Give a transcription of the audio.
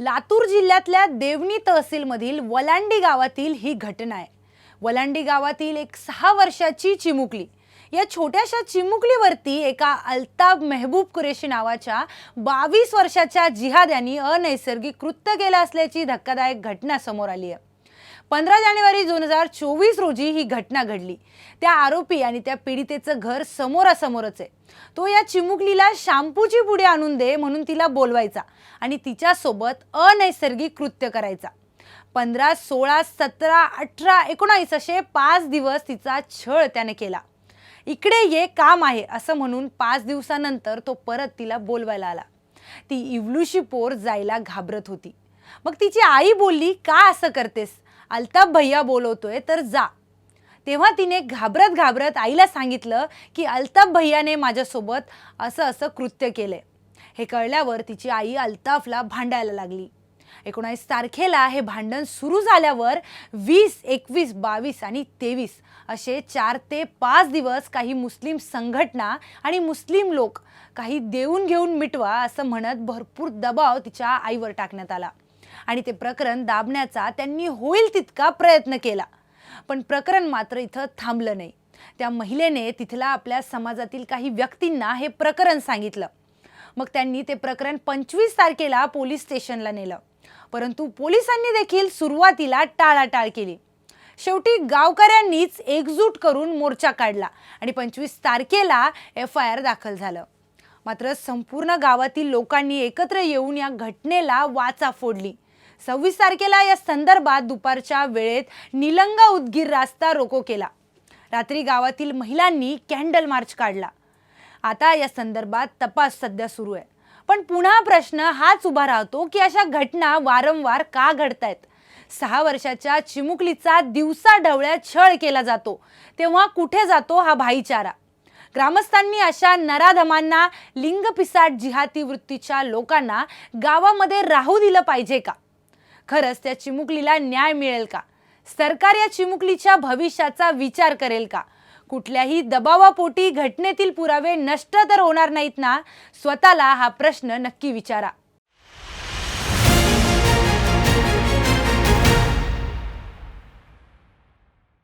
लातूर जिल्ह्यातल्या देवणी तहसीलमधील वलांडी गावातील ही घटना आहे. वलांडी गावातील एक सहा वर्षाची चिमुकली. या छोट्याशा चिमुकलीवरती एका अल्ताब मेहबूब कुरेशी नावाच्या बावीस वर्षाच्या जिहाद यांनी अनैसर्गिक कृत्य केलं असल्याची धक्कादायक घटना समोर आली आहे. पंधरा जानेवारी दोन हजार चोवीस रोजी ही घटना घडली. त्या आरोपी आणि त्या पीडितेचं घर समोरासमोरच आहे. तो या चिमुकलीला शॅम्पूची पुढे आणून दे म्हणून तिला बोलवायचा आणि तिच्यासोबत अनैसर्गिक कृत्य करायचा. पंधरा सोळा सतरा अठरा एकोणावीस असे पाच दिवस तिचा छळ त्याने केला. इकडे ये काम आहे असं म्हणून पाच दिवसानंतर तो परत तिला बोलवायला आला. ती इवलुशी पोर जायला घाबरत होती. मग तिची आई बोलली का असं करतेस? अल्ताफ भैया बोलवतोय तर जा. तेव्हा तिने घाबरत घाबरत आईला सांगितलं की अल्ताफ भैयाने माझ्यासोबत असं असं कृत्य केलंय. हे कळल्यावर तिची आई अल्ताफला भांडायला लागली. एकोणावीस तारखेला हे भांडण सुरू झाल्यावर वीस एकवीस बावीस आणि तेवीस असे चार ते पाच दिवस काही मुस्लिम संघटना आणि मुस्लिम लोक काही देऊन घेऊन मिटवा असं म्हणत भरपूर दबाव तिच्या आईवर टाकण्यात आला. आणि ते प्रकरण दाबण्याचा त्यांनी होईल तितका प्रयत्न केला. पण प्रकरण मात्र इथं थांबलं नाही. त्या महिलेने तिथला आपल्या समाजातील काही व्यक्तींना हे प्रकरण सांगितलं. मग त्यांनी ते प्रकरण पंचवीस तारखेला पोलीस स्टेशनला नेलं. परंतु पोलिसांनी देखील सुरुवातीला टाळाटाळ केली. शेवटी गावकऱ्यांनीच एकजूट करून मोर्चा काढला आणि पंचवीस तारखेला एफ आय आर दाखल झालं. मात्र संपूर्ण गावातील लोकांनी एकत्र येऊन या घटनेला वाचा फोडली. सव्वीस तारखेला या संदर्भात दुपारच्या वेळेत निलंगा उदगीर रास्ता रोको केला. रात्री गावातील महिलांनी कॅन्डल मार्च काढला. आता या संदर्भात तपास सध्या सुरू आहे. पण पुन्हा प्रश्न हाच उभा राहतो की अशा घटना वारंवार का घडतायत? सहा वर्षाच्या चिमुकलीचा दिवसा ढवळ्यात छळ केला जातो. तेव्हा कुठे जातो हा भाईचारा? ग्रामस्थांनी अशा नराधमांना लिंगपिसाट जिहाती वृत्तीच्या लोकांना गावामध्ये राहू दिलं पाहिजे का? खरंच त्या चिमुकलीला न्याय मिळेल का? सरकार या चिमुकलीच्या भविष्याचा विचार करेल का? कुठल्याही दबावापोटी घटनेतील पुरावे नष्ट तर होणार नाहीत ना? स्वतःला हा प्रश्न नक्की विचारा.